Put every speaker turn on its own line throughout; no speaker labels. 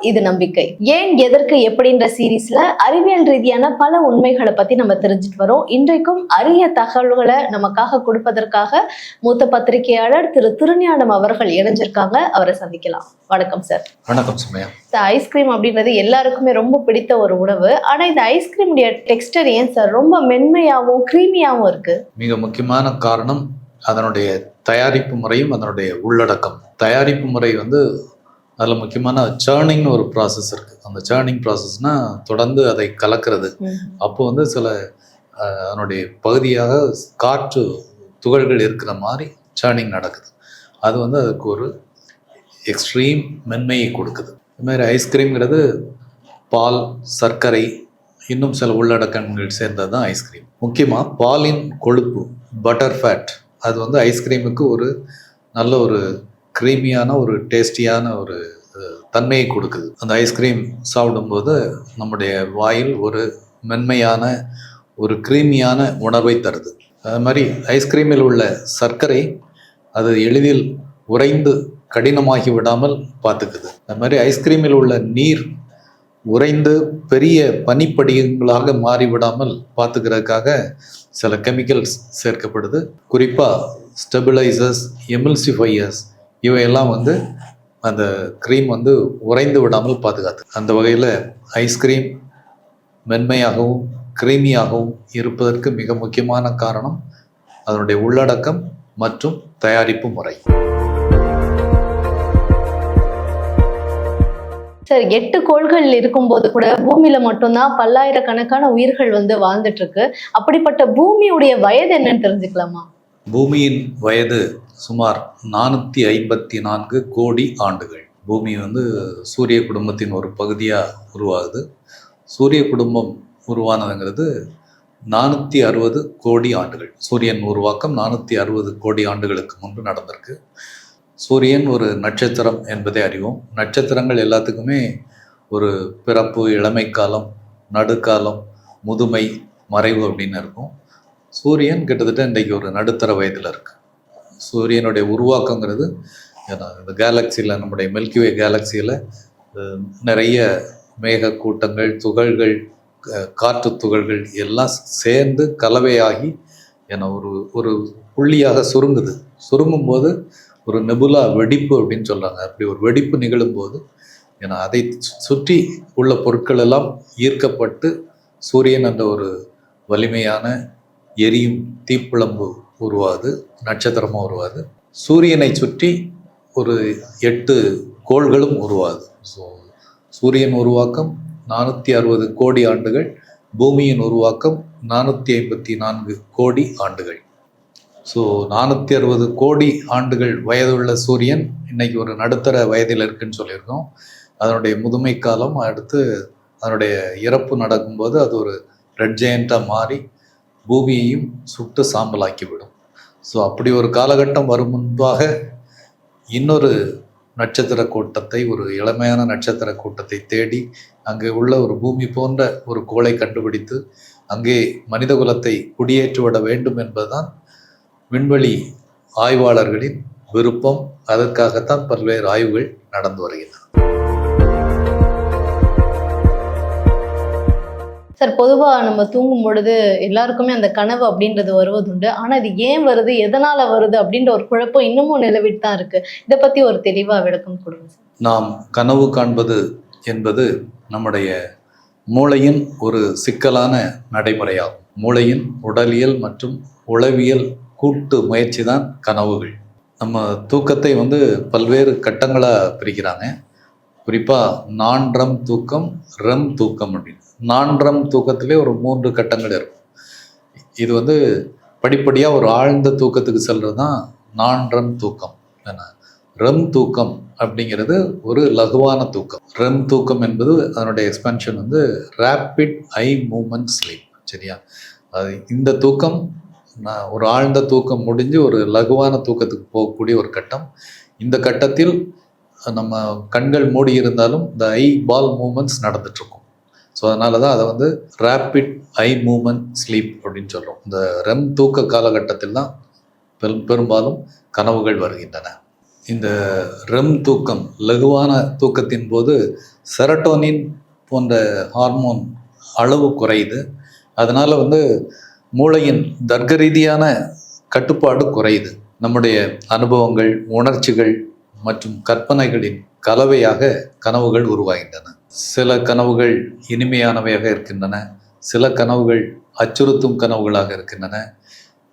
இது நம்பிக்கை. ஏன் எதற்கு எப்படின்ற சீரீஸ்ல அறிவியல் ரீதியான பல உண்மைகளை பத்தி நம்ம தெரிஞ்சுட்டு வரோம். இன்றைக்கும் அரிய தகவல்களை நமக்காக கொடுப்பதற்காக மூத்த பத்திரிகையாளர் திரு திருஞானம் அவர்கள் இணைஞ்சிருக்காங்க. அவரை சந்திக்கலாம். வணக்கம் சார்.
வணக்கம் சுமையா.
இந்த ஐஸ்கிரீம் அப்படின்றது எல்லாருக்குமே ரொம்ப பிடித்த ஒரு உணவு. ஆனா இந்த ஐஸ்கிரீமுடைய டெக்ஸ்டர் ஏன் சார் ரொம்ப மென்மையாவும் க்ரீமியாவும் இருக்கு?
மிக முக்கியமான காரணம் அதனுடைய தயாரிப்பு முறையும் அதனுடைய உள்ளடக்கம். தயாரிப்பு முறை வந்து அதில் முக்கியமான சேர்னிங்னு ஒரு ப்ராசஸ் இருக்குது அந்த சேர்னிங் ப்ராசஸ்னால் தொடர்ந்து அதை கலக்கிறது. அப்போ வந்து சில அதனுடைய பகுதியாக காற்று துகள்கள் இருக்கிற மாதிரி சேர்னிங் நடக்குது. அது வந்து அதுக்கு ஒரு எக்ஸ்ட்ரீம் மென்மையை கொடுக்குது. இது மாதிரி ஐஸ்கிரீம்ங்கிறது பால் சர்க்கரை இன்னும் சில உள்ளடக்கங்கள் சேர்ந்தது தான் ஐஸ்கிரீம் முக்கியமாக பாலின் கொழுப்பு பட்டர் ஃபேட் அது வந்து ஐஸ்கிரீமுக்கு ஒரு நல்ல ஒரு க்ரீமியான ஒரு டேஸ்டியான ஒரு தன்மையை கொடுக்குது. அந்த ஐஸ்கிரீம் சாப்பிடும்போது நம்முடைய வாயில் ஒரு மென்மையான ஒரு க்ரீமியான உணர்வை தருது. அது மாதிரி ஐஸ்கிரீமில் உள்ள சர்க்கரை அது எளிதில் உறைந்து கடினமாகி விடாமல் பார்த்துக்குது. அது மாதிரி ஐஸ்கிரீமில் உள்ள நீர் உறைந்து பெரிய பனிப்படிகங்களாக மாறிவிடாமல் பார்த்துக்கிறதுக்காக சில கெமிக்கல்ஸ் சேர்க்கப்படுது. குறிப்பாக ஸ்டெபிளைசர்ஸ் எமில்சிஃபையர்ஸ் இவையெல்லாம் வந்து அந்த க்ரீம் வந்து உறைந்து விடாமல் பாதுகாத்து அந்த வகையில் ஐஸ்கிரீம் மென்மையாகவும் க்ரீமியாகவும் இருப்பதற்கு மிக முக்கியமான காரணம் அதனுடைய உள்ளடக்கம் மற்றும் தயாரிப்பு முறை.
சார் எட்டு கோள்கள் இருக்கும்போது கூட பூமியில மட்டும்தான் பல்லாயிரக்கணக்கான உயிர்கள் வந்து வாழ்ந்துட்டு இருக்கு. அப்படிப்பட்ட பூமியுடைய வயது என்னன்னு தெரிஞ்சுக்கலாமா?
பூமியின் வயது சுமார் நானூற்றி ஐம்பத்தி நான்கு கோடி ஆண்டுகள். பூமி வந்து சூரிய குடும்பத்தின் ஒரு பகுதியாக உருவாகுது. சூரிய குடும்பம் உருவானதுங்கிறது நானூற்றி அறுபது கோடி ஆண்டுகள். சூரியன் உருவாக்கம் நானூற்றி அறுபது கோடி ஆண்டுகளுக்கு முன்பு நடந்திருக்கு. சூரியன் ஒரு நட்சத்திரம் என்பதை அறிவோம். நட்சத்திரங்கள் எல்லாத்துக்குமே ஒரு பிறப்பு இளமை காலம் நடுக்காலம் முதுமை மறைவு அப்படின்னு இருக்கும். சூரியன் கிட்டத்தட்ட இன்றைக்கு ஒரு நடுத்தர வயதில் இருக்குது சூரியனுடைய உருவாக்கங்கிறது இந்த கேலக்சியில் நம்முடைய மில்கிவே கேலக்சியில் நிறைய மேக கூட்டங்கள் துகள்கள் காற்று துகள்கள் எல்லாம் சேர்ந்து கலவையாகி என ஒரு ஒரு புள்ளியாக சுருங்குது. சுருங்கும் போது ஒரு நெபுலா வெடிப்பு அப்படின்னு சொல்கிறாங்க அப்படி ஒரு வெடிப்பு நிகழும்போது ஏன்னா அதை சு- சுற்றி உள்ள பொருட்கள் எல்லாம் ஈர்க்கப்பட்டு சூரியன் அந்த ஒரு வலிமையான எரியும் தீப்பிழம்பு உருவாகுது நட்சத்திரமும் உருவாகுது சூரியனை சுற்றி ஒரு எட்டு கோள்களும் உருவாகுது ஸோ சூரியன் உருவாக்கம் நானூற்றி அறுபது கோடி ஆண்டுகள் பூமியின் உருவாக்கம் நானூற்றி ஐம்பத்தி நான்கு கோடி ஆண்டுகள். ஸோ நானூற்றி அறுபது கோடி ஆண்டுகள் வயதுள்ள சூரியன் இன்னைக்கு ஒரு நடுத்தர வயதில் இருக்குன்னு சொல்லியிருக்கோம். அதனுடைய முதுமை காலம் அடுத்து அதனுடைய இறப்பு நடக்கும்போது அது ஒரு ரெட் ஜெயண்ட்டாக மாறி பூமியையும் சுட்டு சாம்பலாக்கிவிடும். ஸோ அப்படி ஒரு காலகட்டம் வரும் முன்பாக இன்னொரு நட்சத்திர கூட்டத்தை ஒரு இளமையான நட்சத்திர கூட்டத்தை தேடி அங்கே உள்ள ஒரு பூமி போன்ற ஒரு கோளை கண்டுபிடித்து அங்கே மனிதகுலத்தை குடியேற்றிவிட வேண்டும் என்பதுதான் விண்வெளி ஆய்வாளர்களின் விருப்பம். அதற்காகத்தான் பல்வேறு ஆய்வுகள் நடந்து வருகின்றன.
சார் பொதுவாக நம்ம தூங்கும் பொழுது எல்லாருக்குமே அந்த கனவு அப்படின்றது வருவதுண்டு. ஆனால் இது ஏன் வருது? எதனால் வருது? அப்படின்ற ஒரு குழப்பம் இன்னமும் நிலவிட்டு தான் இருக்குது இதை பற்றி ஒரு தெளிவாக விளக்கம் கொடுங்க சார்.
நாம் கனவு காண்பது என்பது நம்முடைய மூளையின் ஒரு சிக்கலான நடைமுறையாகும். மூளையின் உடலியல் மற்றும் உளவியல் கூட்டு முயற்சி தான் கனவுகள். நம்ம தூக்கத்தை வந்து பல்வேறு கட்டங்களாக பிரிக்கிறாங்க. குறிப்பாக நான் ரம் தூக்கம் ரெம் தூக்கம் அப்படின்னு. நான்ரம் தூக்கத்திலே ஒரு மூன்று கட்டங்கள் இருக்கும். இது வந்து படிப்படியாக ஒரு ஆழ்ந்த தூக்கத்துக்கு செல்கிறது தான் நான்றம் தூக்கம் என்ன ரெம் தூக்கம் அப்படிங்கிறது ஒரு லகுவான தூக்கம். ரெம் தூக்கம் என்பது அதனுடைய எக்ஸ்பென்ஷன் வந்து ரேப்பிட் ஐ மூமெண்ட் ஸ்லீப் சரியா? அது இந்த தூக்கம் நான் ஒரு ஆழ்ந்த தூக்கம் முடிஞ்சு ஒரு லகுவான தூக்கத்துக்கு போகக்கூடிய ஒரு கட்டம். இந்த கட்டத்தில் நம்ம கண்கள் மூடி இருந்தாலும் இந்த ஐ பால் மூமெண்ட்ஸ் நடந்துட்டுருக்கும் ஸோ அதனால தான் அதை வந்து ரேப்பிட் ஐ மூமெண்ட் ஸ்லீப் அப்படின்னு சொல்கிறோம் இந்த ரெம் தூக்க காலகட்டத்தில் தான் பெரும் பெரும்பாலும் கனவுகள் வருகின்றன. இந்த ரெம் தூக்கம் லகுவான தூக்கத்தின் போது செரட்டோனின் போன்ற ஹார்மோன் அளவு குறையுது. அதனால் வந்து மூளையின் தர்க்க ரீதியான கட்டுப்பாடு குறையுது. நம்முடைய அனுபவங்கள் உணர்ச்சிகள் மற்றும் கற்பனைகளின் கலவையாக கனவுகள் உருவாகின்றன. சில கனவுகள் இனிமையானவையாக இருக்கின்றன. சில கனவுகள் அச்சுறுத்தும் கனவுகளாக இருக்கின்றன.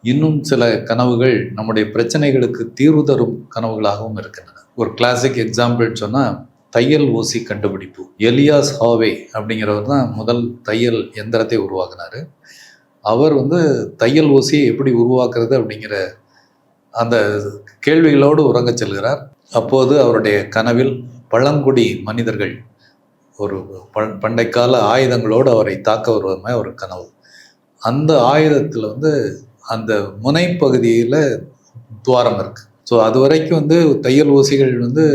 இன்னும் சில கனவுகள் நம்முடைய பிரச்சனைகளுக்கு தீர்வு தரும் கனவுகளாகவும் இருக்கின்றன. ஒரு கிளாசிக் எக்ஸாம்பிள் சொன்னால் தையல் ஊசி கண்டுபிடிப்பு. எலியாஸ் ஹாவே அப்படிங்கிறவர் தான் முதல் தையல் எந்திரத்தை உருவாக்குனார். அவர் வந்து தையல் ஊசியை எப்படி உருவாக்குறது அப்படிங்கிற அந்த கேள்விகளோடு உறங்கச் செல்கிறார். அப்போது அவருடைய கனவில் பழங்குடி மனிதர்கள் ஒரு பண்டைக்கால ஆயுதங்களோடு அவரை தாக்க வருவதுமே ஒரு கனவு. அந்த ஆயுதத்தில் வந்து அந்த முனைப்பகுதியில் துவாரம் இருக்குது ஸோ அது வரைக்கும் வந்து தையல் ஊசிகள் வந்து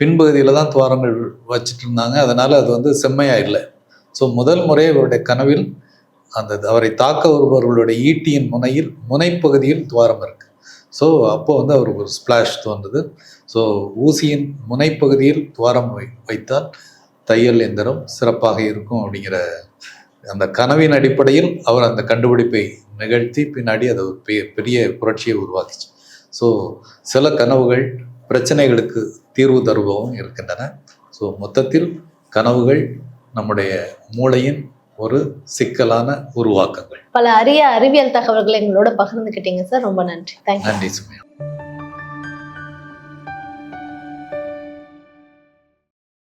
பின்பகுதியில் தான் துவாரங்கள் வச்சுட்டு இருந்தாங்க அதனால் அது வந்து செம்மையாக இல்லை. ஸோ முதல் முறை அவருடைய கனவில் அந்த அவரை தாக்க வருபவர்களுடைய ஈட்டியின் முனையில் முனைப்பகுதியில் துவாரம் இருக்குது ஸோ அப்போ வந்து அவருக்கு ஒரு ஸ்பிளாஷ் தோன்றுது. ஸோ ஊசியின் முனைப்பகுதியில் துவாரம் வை வைத்தால் தையல் எந்திரம் சிறப்பாக இருக்கும் அப்படிங்கிற அந்த கனவின் அடிப்படையில் அவர் அந்த கண்டுபிடிப்பை நிகழ்த்தி பின்னாடி அது ஒரு பெ- பெரிய புரட்சியை உருவாக்கிச்சு. ஸோ சில கனவுகள் பிரச்சனைகளுக்கு தீர்வு தருபவும் இருக்கின்றன. ஸோ மொத்தத்தில் கனவுகள் நம்முடைய மூளையின் ஒரு சிக்கலான உருவாக்கங்கள்.
பல அரிய அறிவியல் தகவல்களை எங்களோட பகிர்ந்துக்கிட்டீங்க சார். ரொம்ப நன்றி.
நன்றி சுமையா.